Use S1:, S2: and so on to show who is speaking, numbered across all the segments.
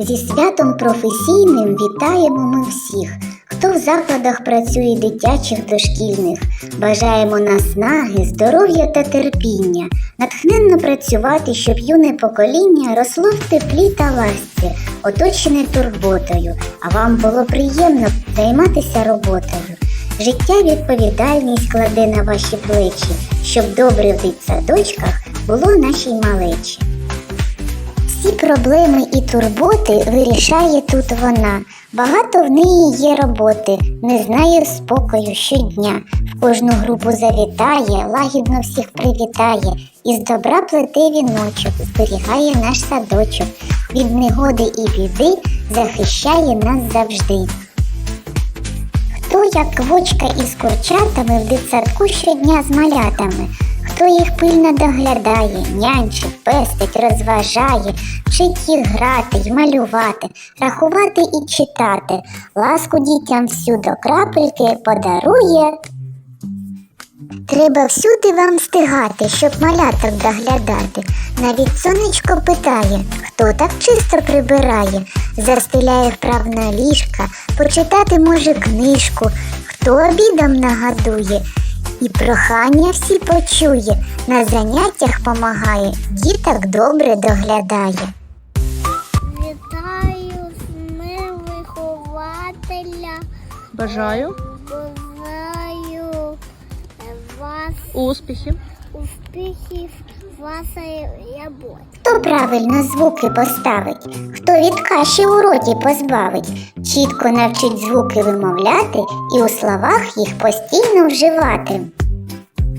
S1: Зі святом професійним вітаємо ми всіх, хто в закладах працює дитячих дошкільних. Бажаємо наснаги, здоров'я та терпіння, натхненно працювати, щоб юне покоління росло в теплі та ласці, оточене турботою, а вам було приємно займатися роботою. Життя відповідальність кладе на ваші плечі, щоб добре в дитсадочках було нашій малечі. Всі проблеми і турботи вирішає тут вона. Багато в неї є роботи, не знає спокою щодня. В кожну групу завітає, лагідно всіх привітає, із добра плете віночок, зберігає наш садочок. Від негоди і біди захищає нас завжди. Хто як квочка із курчатами в дитсадку щодня з малятами, хто їх пильно доглядає, нянчить, пестить, розважає, вчить їх грати й малювати, рахувати і читати, ласку дітям всю до крапельки подарує. Треба всюди вам встигати, щоб маляток доглядати. Навіть сонечко питає, хто так чисто прибирає, застеляє вправно ліжка, почитати може книжку, хто обідом нагадує, і прохання всі почує, на заняттях помагає, діток добре доглядає.
S2: Вітаю з ним вихователя.
S3: Бажаю
S2: Бажаю вас
S3: успіхів.
S2: успіхів, вашої роботи.
S1: Хто правильно звуки поставить, хто від каші у роті позбавить, чітко навчить звуки вимовляти і у словах їх постійно вживати.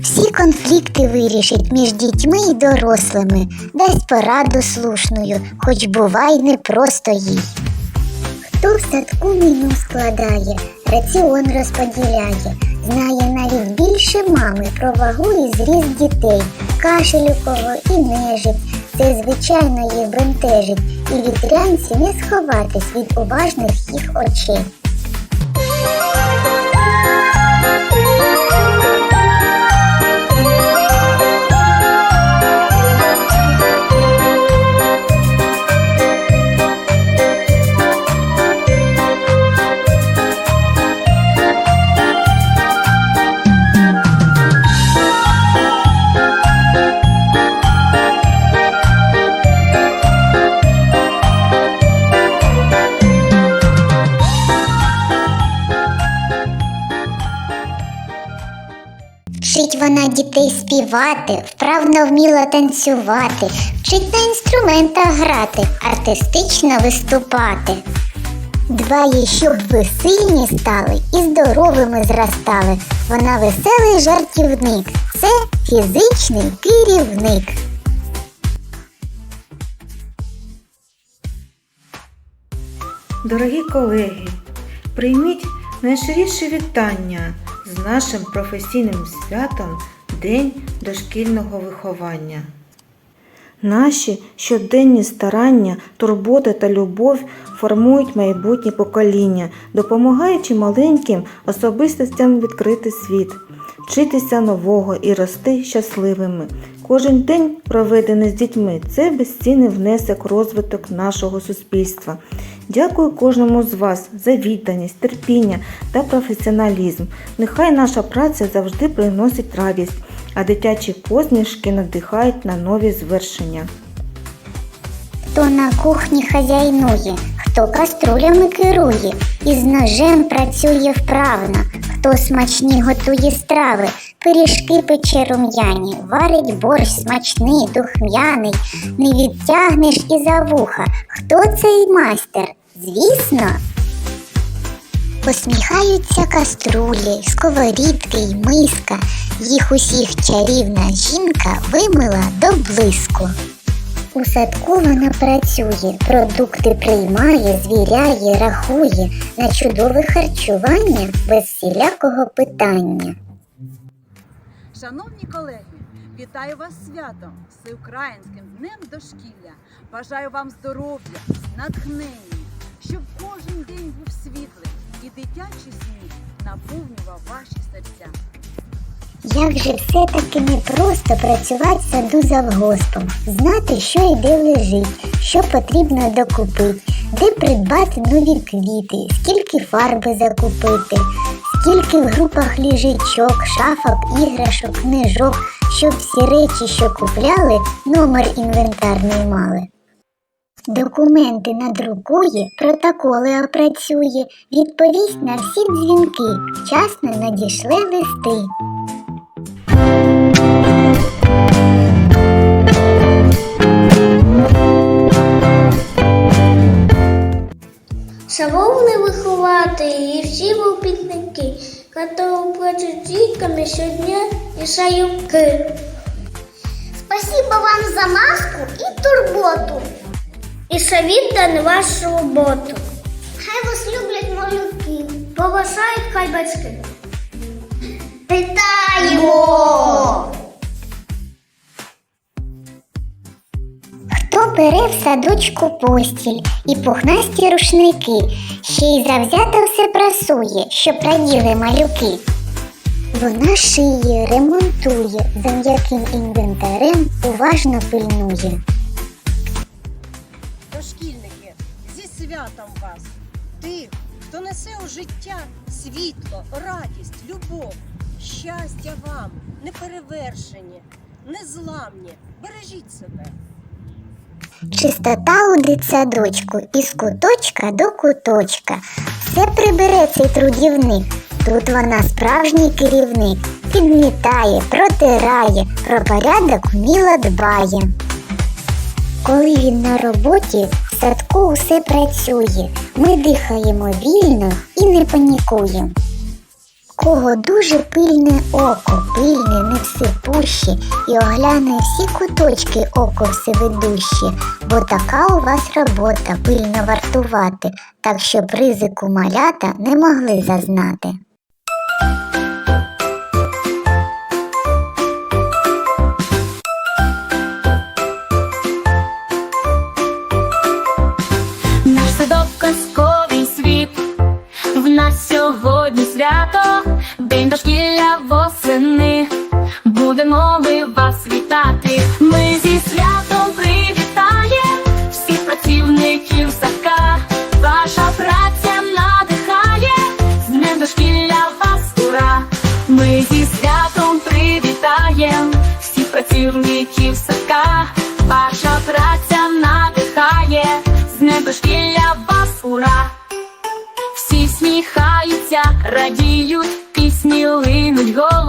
S1: Всі конфлікти вирішить між дітьми і дорослими, дасть пораду слушною, хоч бувай не просто їй. Хто в садку меню складає, раціон розподіляє, знає навіть більше мами про вагу і зріст дітей, кашель у кого і нежить. Це звичайно їх бентежить, і вітрянці не сховатись від уважних їх очей. Вона дітей співати, вправно вміла танцювати, вчить на інструментах грати, артистично виступати. Дбає, щоб ви сильні стали і здоровими зростали. Вона веселий жартівник. Це фізичний керівник.
S4: Дорогі колеги, прийміть найширіше вітання з нашим професійним святом День дошкільного виховання. Наші щоденні старання, турбота та любов формують майбутнє покоління, допомагаючи маленьким особистостям відкрити світ, вчитися нового і рости щасливими. Кожен день, проведений з дітьми, це безцінний внесок розвиток нашого суспільства. Дякую кожному з вас за відданість, терпіння та професіоналізм. Нехай наша праця завжди приносить радість, а дитячі посмішки надихають на нові звершення.
S1: Хто на кухні хазяйнує, хто каструлями керує, із ножем працює вправно, хто смачні готує страви, пиріжки пече рум'яні, варить борщ смачний, духмяний, не відтягнеш і за вуха. Хто цей майстер? Звісно. Посміхаються каструлі, сковорідки й миска, їх усіх чарівна жінка вимила до блиску. У садку вона працює, продукти приймає, звіряє, рахує на чудове харчування без всілякого питання.
S5: Шановні колеги, вітаю вас святом, всеукраїнським днем дошкілля. Бажаю вам здоров'я, натхнення, щоб кожен день був світлий і дитячий сміх наповнював ваші серця.
S1: Як же все-таки не просто працювати в саду завгоспом, знати, що і де лежить, що потрібно докупити, де придбати нові квіти, скільки фарби закупити, скільки в групах ліжечок, шафок, іграшок, книжок, щоб всі речі, що купляли, номер інвентарний мали. Документи надрукує, протоколи опрацює, відповість на всі дзвінки, вчасно надійшли листи.
S2: Шановні вихователі і всі випускники, которые плачуть дітками щодня і шаюки. Спасибо вам за маску і турботу. І совіт на вашу роботу. Хай вас люблять малюки, поважають хай батьки. Вітаємо!
S1: Хто бере в садочку постіль і пухнасті рушники, ще й завзято все прасує, щоб раділи малюки. Вона шиє, ремонтує, за м'яким інвентарем уважно пильнує.
S6: Дошкільники, зі святом вас, тих, хто несе у життя світло, радість, любов, щастя вам, неперевершені, незламні, бережіть себе.
S1: Чистота у дитсадочку із куточка до куточка. Все прибере цей трудівник. Тут вона справжній керівник. Підмітає, протирає, про порядок вміло дбає. Коли він на роботі, в садку усе працює. Ми дихаємо вільно і не панікуємо. Кого дуже пильне око, пильне не всипуще, і огляне всі куточки око всевидуще, бо така у вас робота пильно вартувати, так щоб ризику малята не могли зазнати.
S7: Наш садок казковий світ, в нас сьогодні свято, дошкілля восени. Будемо ми вас вітати. Ми зі святом привітаєм всіх працівників садка. Ваша праця надихає, з днем дошкілля вас ура. Ми зі святом привітаєм всіх працівників садка. Ваша праця надихає, з днем дошкілля вас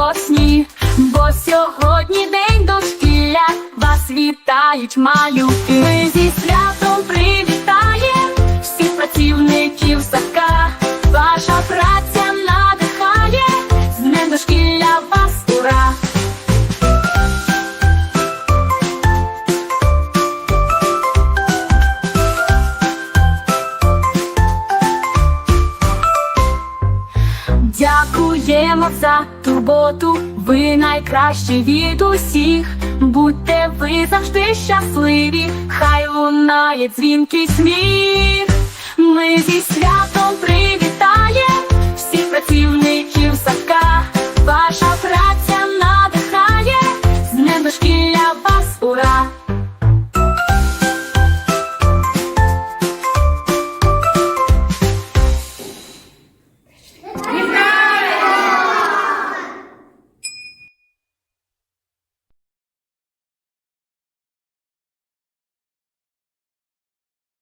S7: голосні, бо сьогодні день дошкілля, вас вітають малюки. Ми зі святом привітаєм всіх працівників садка. Ваша праця надихає, з днем дошкілля вас ура. Дякуємо за турботу, ви найкращі від усіх. Будьте ви завжди щасливі, хай лунає дзвінкий сміх. Ми зі святом привітає всіх працівників